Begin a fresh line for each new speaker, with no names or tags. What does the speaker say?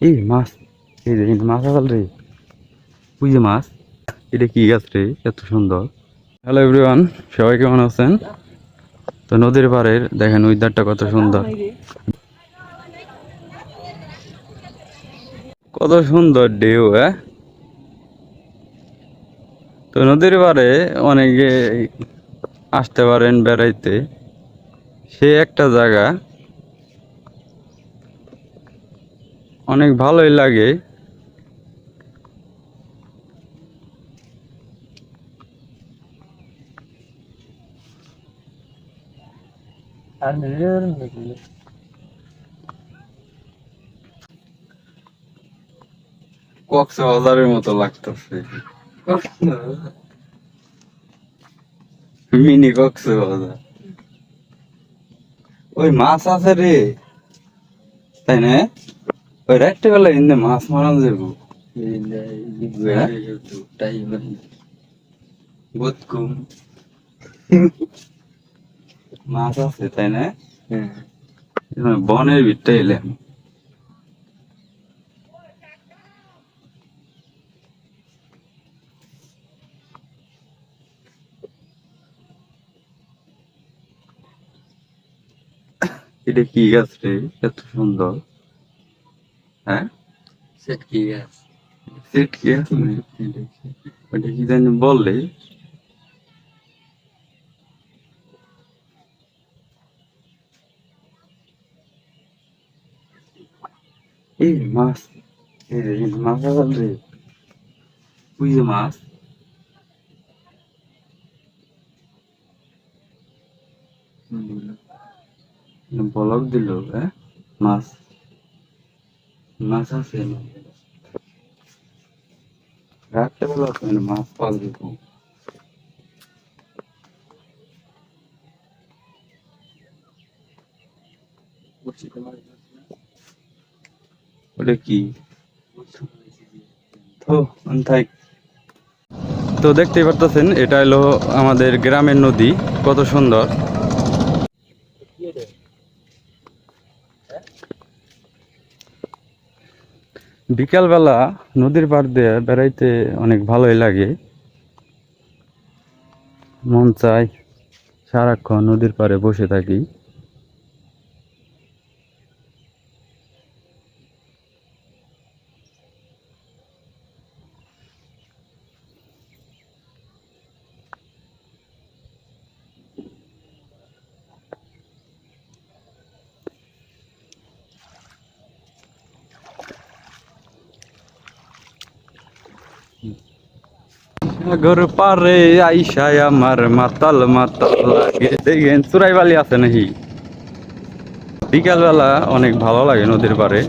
এই মাছ, এই রে মাছ আগাল রে। ওই মাছ, এটা কি গাছ রে? এত সুন্দর। হ্যালো এভরিওয়ান, সবাই কেমন আছেন? তো নদীর পাড়ের দেখেন উইদারটা কত সুন্দর। কত সুন্দর ঢেউ হ্যাঁ? তো নদীর পাড়ে অনেকে আসতে পারেন বেড়াইতে। সে একটা জায়গা অনেক ভালোই লাগে। কক্সবাজারের মতো লাগতেছে। মিনি কক্সবাজার ওই মাছ আছে রে। তাই না? ওই রাত্রে বেলা ইন্দে মাছ মারান যাব বহুত কম মাছ আছে তাই না? এখানে বনের ভিতরে এলাম। এটা কি গাছ রে? এত সুন্দর। হ্যাঁ সেট কি গাছ মানে ওটা কি জানি বললে এই মাছ এই রে, এই মাছ আবার রে ওই যে মাছ বলক দিল হ্যাঁ মাছ মাছ আছে রাখতে বলো তুমি মাছ পাল দিব ওটা কি? তো দেখতেই পারতেছেন, এটা হলো আমাদের গ্রামের নদী, কত সুন্দর। বিকালবেলা নদীর পাড় দিয়ে বেড়াইতে অনেক ভালোই লাগে। মন চায় সারাক্ষণ নদীর পাড়ে বসে থাকি। সাগর পারে আইসায় আমার মাতাল মাতাল দেখেন, চুরাইবালি আছে নাকি? বিকালবেলা অনেক ভালো লাগে নদীর পাড়ে।